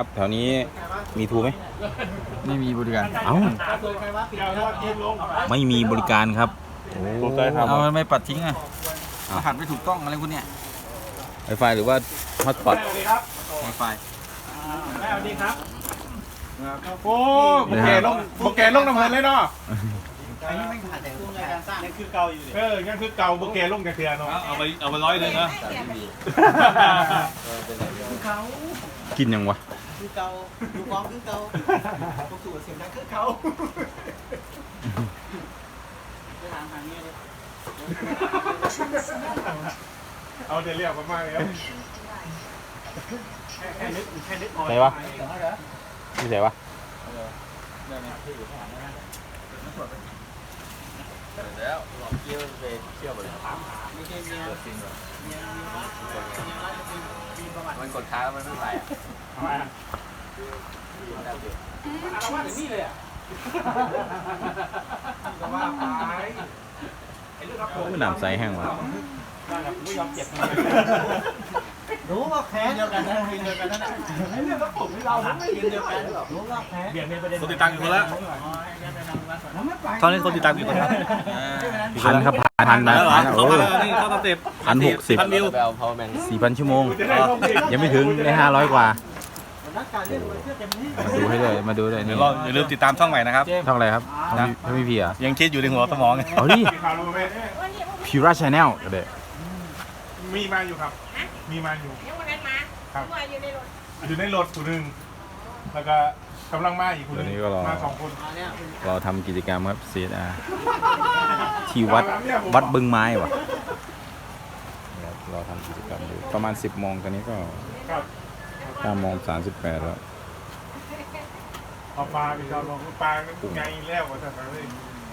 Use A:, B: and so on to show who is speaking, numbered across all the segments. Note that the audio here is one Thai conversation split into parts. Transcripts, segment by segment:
A: ครับแถวนี้มีทูไหม
B: ไม่มีบริการ
A: เอ้าไม่มีบริการครับโอ้
B: เอาไม่ปัดทิ้งอะรหัสไม่ถูกต้องอะไรคุณเนี่ย
A: ไวไฟหรือว่าฮอตสปอต
B: ไวไฟ
C: โอ้โบเกลงโบเกลงน้ำเงินเลยเนาะ
D: อันนี้ไม่ผ่านแต่โครงการสร้างนี่คือเก่าอยู่เลย
C: เออยังคือเก่าโบเกลงแต่เถื่อนเนาะ
E: เอาไปเอาไปร้อยหนึ่งนะ
D: คือเขา
A: กินยังวะ
D: คือเก่าดูกองคือเก่าตกสู่เสียงดังคือเขาไปถามหาเงี้ยเลย
C: เอาเดี๋ยวเรียกมามากเลยครับ
D: แค่นึกแค่นึกออก
A: ไหนวะ นี่ไหนวะ
B: แล้วหลอก เกี่ยวไปเที่ยวไป
D: ไม่ใช่เมียเมียเมียรักเมียรักจะมีมีประวัติ
B: มันกดค้างมันไม่ไหลอะ
C: ทำไมอะเอาว่าถึงนี่เลยอะก็ว่าไปไอ้เรื่องรับผม
A: ไม่น้ำใสแห้งว่ะ
C: ไม่ยอมเจ็บ
D: รู้ว่าแพ้เดียวกันนะทีมเดียวกันนั่นแหละ
C: ไอ้เรื่องรับผมไม่เราไม่
D: ทีมเดียวกันรู้ว่าแพ้
C: เบี่ยงในประเด็น
E: คนติดตามอยู่คนละ
D: ผมไม่ไป
E: ตอนนี้คนติดตามอยู่คนละ
A: พันครับพันพันนะ
E: แล้วเหรอ
A: พัน
E: เข้า
A: โอ้
E: มาแล้วนี่เข้าสเต็ป
A: พันหกสิบ
E: พันวิว
B: ไปเอา power bank
A: สี่พันชั่วโมง
C: จะได้ลงอีก
A: ยังไม่ถึงได้ห้าร้อยกว่า
D: นักการเล่นมันเชื่อเต็มที่
A: มาดูให้เลยมาดูเลย
E: เดี๋
A: นี่
E: ยวเราอย่าลืมติดตามช่องใหม่นะครับ
A: ช่องอะไรครับช่องพี่พี่พีเหรอะ
E: ยังคิดอยู่ในหัวสมอง
A: เอาดิ
C: มีข่าวลงไหม
A: พิวราชแนลก็ได้
C: มีมาอยู่ครับมีมาอยู่
F: เดี๋ยววันนั้นมาที่ว่าอยู่ในรถ
C: อยู่ในรถคนหนึ่งแล้วก็กำลังมาอีกคนหนึงมาสองคน
A: เราทำกิจกรรมครับซีอาที่วัดวัดบึงไม้วะเราเราทำกิจกรรมอยู่ประมาณ 10โมงตอนนี้ก็
C: ครับ
A: 9โมง38แล้ว
C: เอาปลาไปเราลงปลาไงแล้วว่าแต่เลย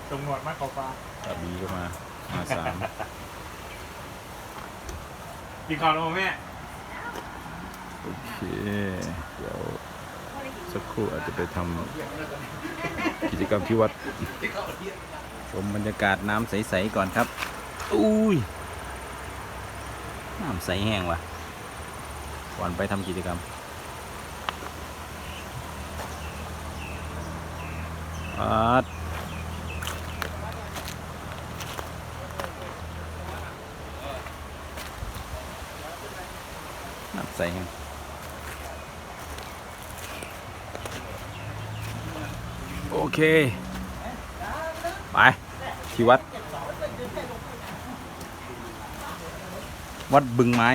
C: ตรงหนวดมากกว่าปลา
A: ตาบีก็มามาสาม
C: กินข้าวแล้วแม่
A: โอเค เดี๋ยวสักครู่อาจจะไปทำกิจกรรมที่วัด ชมบรรยากาศน้ำใส ๆ ก่อนครับ อุ้ย น้ำใสแห้งว่ะ ก่อนไปทำกิจกรรมอาด ใสแห้งโอเค ไป ที่วัด วัดบึงไม้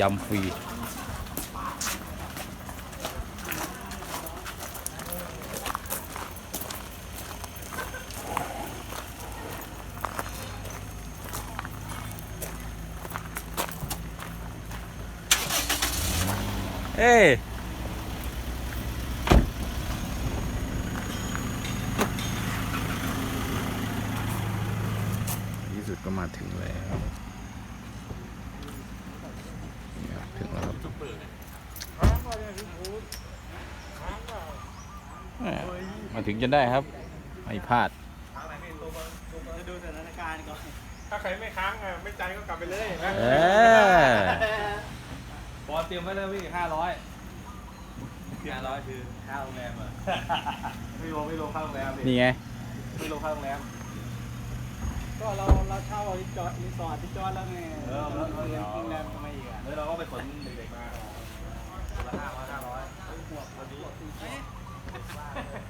A: ยำฟรี เอ้ยที่สุดก็มาถึงแล้วนี่ครับถึงแล้วครับแหม่มาถึงจนได้ครับ ไม่พลาด
D: จะดูสถานการณ์ก่อน
C: ถ้าใครไม่ค้างอะไม่ใจก็กลับไปเลยนะ
A: เออ
E: บอลเตรียมไว้แล้วพี่ห้าร้อย
D: ห้าร้อยคือค่าโรงแรมเหรอ
E: ไม่ลงไม่ลงค่าโรงแรมดิ
A: นี่ไง
E: ไม่ลงค่าโรงแรม
D: ก็เราเราเช่ารีสอร์ทรีสอร์ทที่จอดแล้วไง
E: เออแล้ว
D: เราเรียนโรงแรมทำไมอีกอะ
E: แล้วเราก็ไปขนเด็กๆมาคนละห้าร้อยห้าร้อย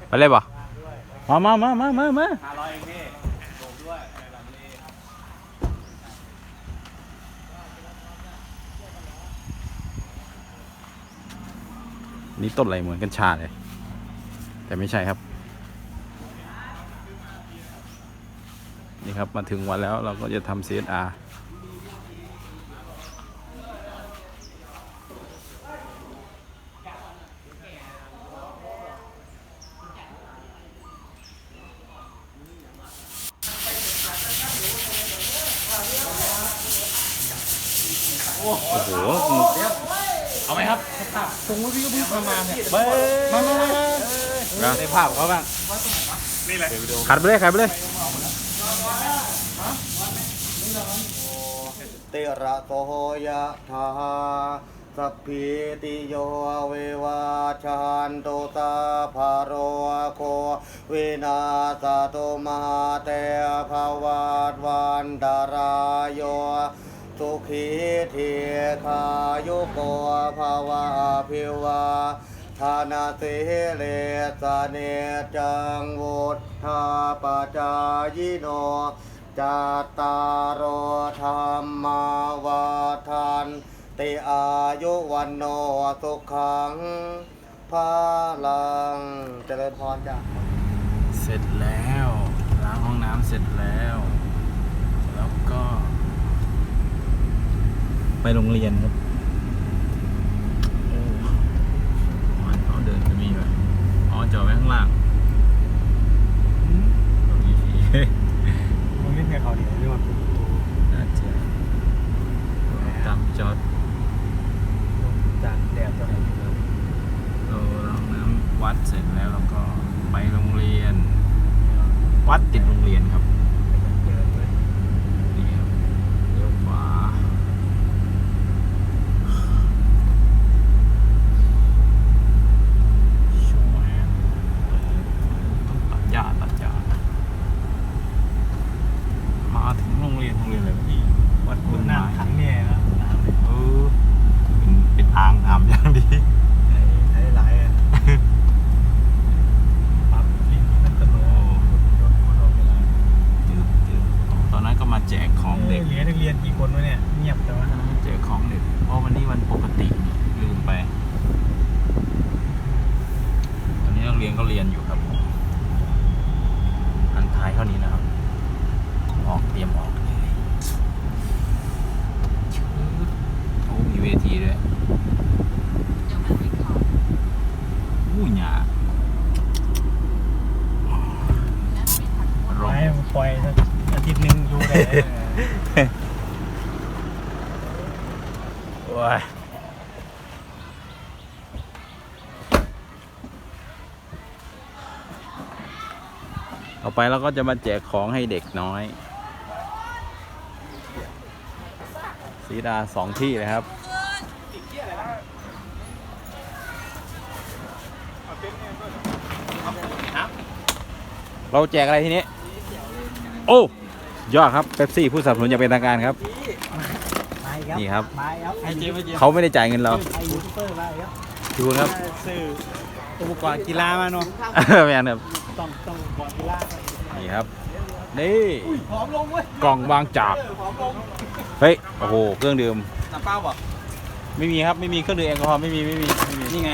A: ไปเลยป่ะมามามามามามา
E: ห้าร้อยเองพี่ลงด้วยในลำนี้
A: นี่ต้นอะไรเหมือนกัญชาเลย แต่ไม่ใช่ครับ นี่ครับมาถึงวันแล้วเราก็จะทำ CSR โอ้โห
E: เอาไหมครับ
A: นะ
E: ในภาพเขาบ้าง
C: นี่แหละ
A: ขัดไปเลยขัดไปเลย
G: ติระโสยะธาสัพพิติโยเววาชันโตตาภาโรโควินาสโตมาเตภวาตวันตารายโยสุขีเทีขายุโกภาวะพิวา ธานาสิเลสเนจังวุฒาปจายโนจัตตารโอธรรมาวาทันติอายุวันโนสุขังพาลังเจริญพรจ้ะ
A: เสร็จแล้วล้างห้องน้ำเสร็จแล้ว แล้วก็ ไปโรงเรียนครับโอ้มันเขาเดินจะมีแบบอ๋อจอดไว้ข้างล่างมี
C: มึงเล่นกับเขาดิเรื่องมัน
A: น่าจะตามจอด
C: จานแดดจะไหนอยู่แล้ว
A: เราล้างน้ำ วัดเสร็จแล้วเราก็ไปโรงเรียน วัดติดโรงเรียนครับ นี่ครับเลี้ยวขวาช่วยต้องตัดหญ้าตัดหญ้ามาถึงโรงเรียนโรงเรียนอะไรวะนี่วัดบุญ
C: หน้า
A: ไม้
C: ขังเนี่ยนะ
A: เออเป็นเป็นอ่างอาบอย่างดี
C: ไหนหลายอะปั๊บลิงนั่นตล
A: โอ้
C: กรถคนเราเวลา
A: จืดจืดตอนนั้นก็มาแจกของเด็ก
C: เหลือนักเรียนกี่คนวะเนี่ยเงียบแต่ว่า
A: แจกของเด็กเพราะวันนี้วันปกติลืมไปตอนนี้นักเรียนก็เรียนอยู่ครับอันท้ายเท่านี้นะครับ ออกเตรียมออกเลยชืดโอ้มีเวทีด้วยอู้หยาร้อง
C: ให้มันปล่อยสักอาทิตย์หนึ่งอยู่ได้
A: โอ้ยต่ อไปเราก็จะมาแจกของให้เด็กน้อย สีดาสองที่เลยครับ เราแจกอะไรทีนี้ โอ้ยอดครับเป๊ปซี่ผู้สนับสนุนอย่างเป็นทางการครับ นี่ครับ
C: มาแล้วไอ้เจ๊ไม่เจ๊
A: เขาไม่ได้จ่ายเงินเรา
C: ไอ้ยูทูบเบอร์มาแล้ว
A: ดูครับ
C: ซื้อ อุปกรณ์กีฬามาเนาะ
A: ไม่อันครับ
C: ต้องต้องอุปกรณ์กีฬามา
A: นี่ครับนี่
C: ผอมลงเว้ย
A: กล่องวางจาก
C: ผอมลง
A: เฮ้ยโอ้โหเครื่องดื่ม
B: น้ำเปล่าบ่
A: ไม่มีครับไม่มีเครื่องดื่มแอลกอฮอล์ไม่มีไม่มีไม่มีนี่ไง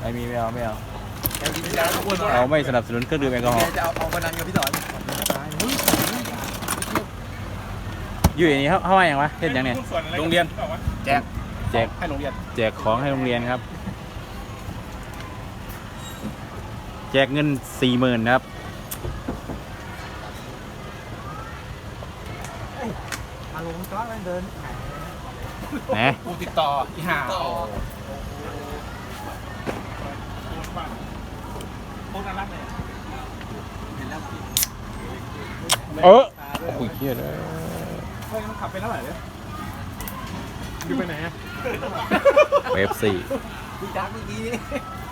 A: ไม่มีไม่เอาไม่เอาเราไม่สนับสนุนเครื่องดื่มแอลกอฮอล์
B: จะเอาเอาคนนั้นกับพี่สอน
A: อยู่อย่างนี้เขาเขาว่าอย่างวะเห็นอย่างเนี้ย
B: โรงเรียน
A: แจกแจก
B: ให้โรงเรียน
A: แจกของให้โรงเรียนครับ แจกเงินสี่หมื่นครับ
C: มาลงจ้อแล้วเดิน
A: ไหน
B: กูติดต่ออีห่า
A: เออโอ้ยเฮียเลย
C: เฮ้ยมันขับไปเท่าไหร่เนี่ยอยู่ไปไหนอะ
A: เวฟสี่
B: พี่จักเมื่อกี้นี่แม่งสุด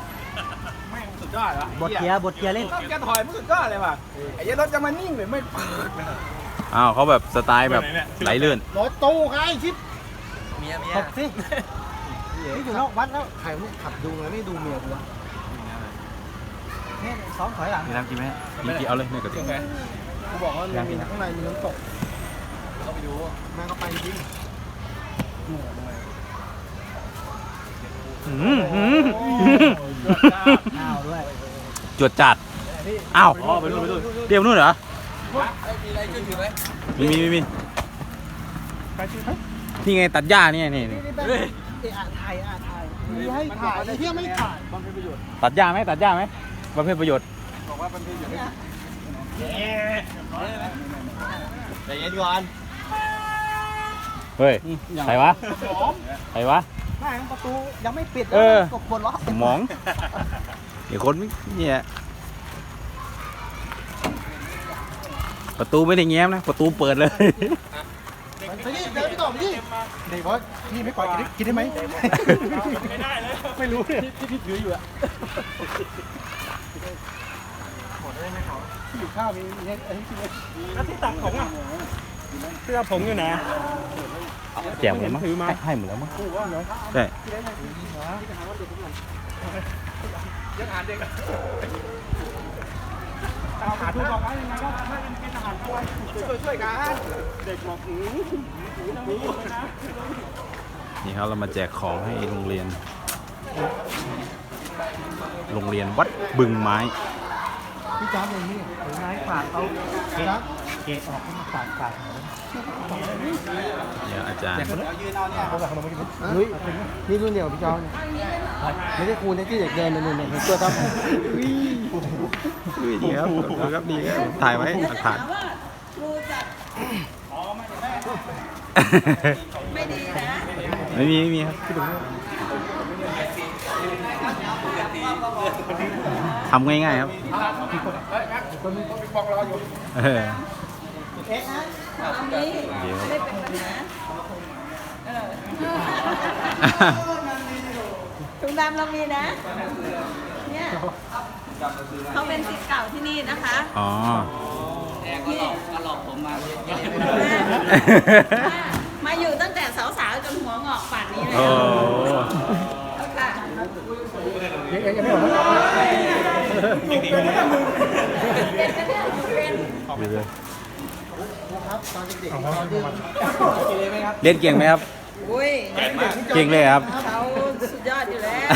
B: ยอดวะ
C: บทเกียร์บทเกียร์เล่น
B: รถแกถอยมันสุดยอดเลยว่ะไอ้เหี้ยรถจะมานิ่งเลยไม่เปิดเลย
A: อ้าวเขาแบบสไตล์แบบไหลลื่น
C: รถตู้ใครชิป
B: เมียเมีย
C: ตบสินี่อยู่นอกวัดแล้วใครมึงขับดูเลยไม่ดูเมียกูวะเนี่ยซ้อมถอยหลัง
A: มีน้ำกินไหมมีกินเอาเลยเนี่ยกระติก
C: กูบอกว่ามีข้างในมีน้ำตก
B: เข้าไปดู
C: แม่งก็ไปจริง
A: อืมอืม
C: อ้าวด้วย
A: จวดจัดอ้าว
B: อ๋อไปดูไปดู
A: เตรียมนู่นเหรอ
B: มีอะไรช่วยถือไหม
A: มีมีมีมี
C: ใครชื่อ
A: นี่ไงตัดหญ้าเนี่ยนี่นี่
C: นี่เป็นเออถ่ายอะถ่ายมีให้ถ่ายไอ้เหี้ยไม่ถ่าย
B: มันเป็นประโยชน์
A: ตัดหญ้าไหมตัดหญ้าไหมบำเพ็ญประโยชน์
B: บอกว่ามันเป็นประโยชน์
C: ใจเย็นก่อน
A: เฮ้ยใครวะใครวะ
C: แม่งประตูยังไม่ปิด
A: เออ
C: กดบนล้อ
A: หมองเดี๋ยวคนไม่เนี่ยประตูไม่ได้แง้มนะ ประตูเปิดเลย
D: ไปนี่เดินไปต่อไปนี่เด็กบอกว่าพี่ไม่ปล่อยกินได้กินได้ไหม
C: ไม่ได้เลย
D: ไม่รู้เนี่ยที่พี่ถืออยู่อะที่อยู่ข้าวมีเนี่ยอันนี้กินเลย
C: แล้วที่ตักผมอะ เสื้อผมอยู่ไหน
A: แจกหมดแล้วมั้งให้ให้หมดแล้วมั้งใช่
C: อาหารทุกบอกว่ายังไงก็ไม่เป็นเป็นอาหารกล้วยช่วยช่วยกันเด็กบอกหือหือต้องรู้นะ
A: นี่ครับเรามาแจกของให้โรงเรียน โรงเรียนวัดบึงไม้
D: พี่จ้าเองนี่ถือไม้ฝากเอาเกะ เกะออกมาฝากฝาก
A: เดี๋ยวอาจารย์
D: เขาฝากขนมมากินเฮ้ยนี่รุ่นเดียวกับพี่จ้าเนี่ยไม่ได้ครูนะที่เด็กเดินเดินเดินเห็นตัวตั้ม
A: ดีครับครับดีครับถ่ายไว้หลักฐาน
F: ถามว่าครูจัดไม่ดีนะ
A: ไม่มีไม่มีครับทำง่ายๆครับเออ
F: อันนี้ไม่ได้เป็นปัญหาเออถุงดำเรามีนะ เนี่ยเขาเป็นสิทธิ์เก่าที่นี่นะคะ
A: อ๋อ
F: ที่มาอยู่ตั้งแต่สาวๆจนหัวงอกป่านนี้เลย
A: โอ้
F: ค่ะ
D: ยังยังไม่ออกนะ
F: เป็น ก็เนี่ยเป็น
A: ดีเลย
D: ครับตอนเด็ก
A: เล่นเก่งไหมครับ
F: อุ้ย
A: เก่งเลยครับ
F: เขาสุดยอดอยู่แล้ว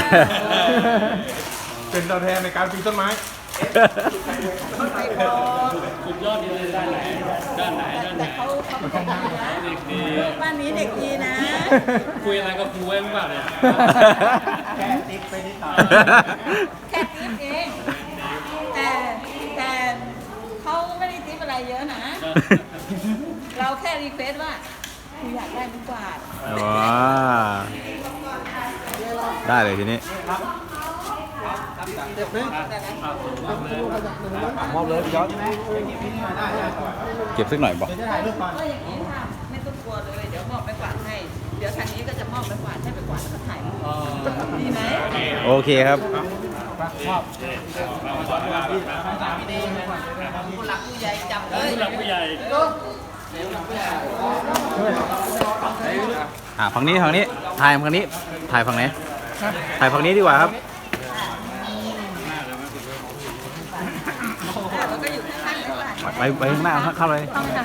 C: เป็นตัวแทนในการปีนต้นไม้
F: ไม่พอสุดยอดเลยด้านไหนด้านไหนแต่เขาเขาเป็นคนดีนะบ้านนี้เด็กดีนะ
E: คุยอะไรกับครูเองป่ะเนี่ย
D: แค่ติ๊กไปนิดหน่อย
F: แค่ทิปเองแต่แต่เขาไม่ได้ทิปอะไรเยอะนะ เราแค่รีเควสว่าคุณอยากได้ลูกกวาด
A: ว้าได้เลยทีนี้
D: มอบเลยพี่จ้าใช่ไหม
A: เก็บสักหน่อยบอก
D: จะถ่ายรูปก่อน
F: ก็อย่างนี้ค่ะไม่ต้องกลัวเลยเดี๋ยวมอบไปกวาดให้ เดี๋ยวทางนี้ก็จะมอบไปกวาดให้ไปกวาดแล้วก็ถ่ายรูปดีไหม
A: โอเคครับ
F: ผู้หลักผู้ใหญ่จับเลย
E: ผู้หลักผู้ใหญ่
A: อ่าฝั่งนี้ฝั่งนี้ ถ่ายฝั่งนี้ ถ่ายฝั่งไหน ถ่ายฝั่งนี้ดีกว่าครับ
F: ไป
A: ไปไปข้างหน้าเข้าเลย
F: ต้องค่ะ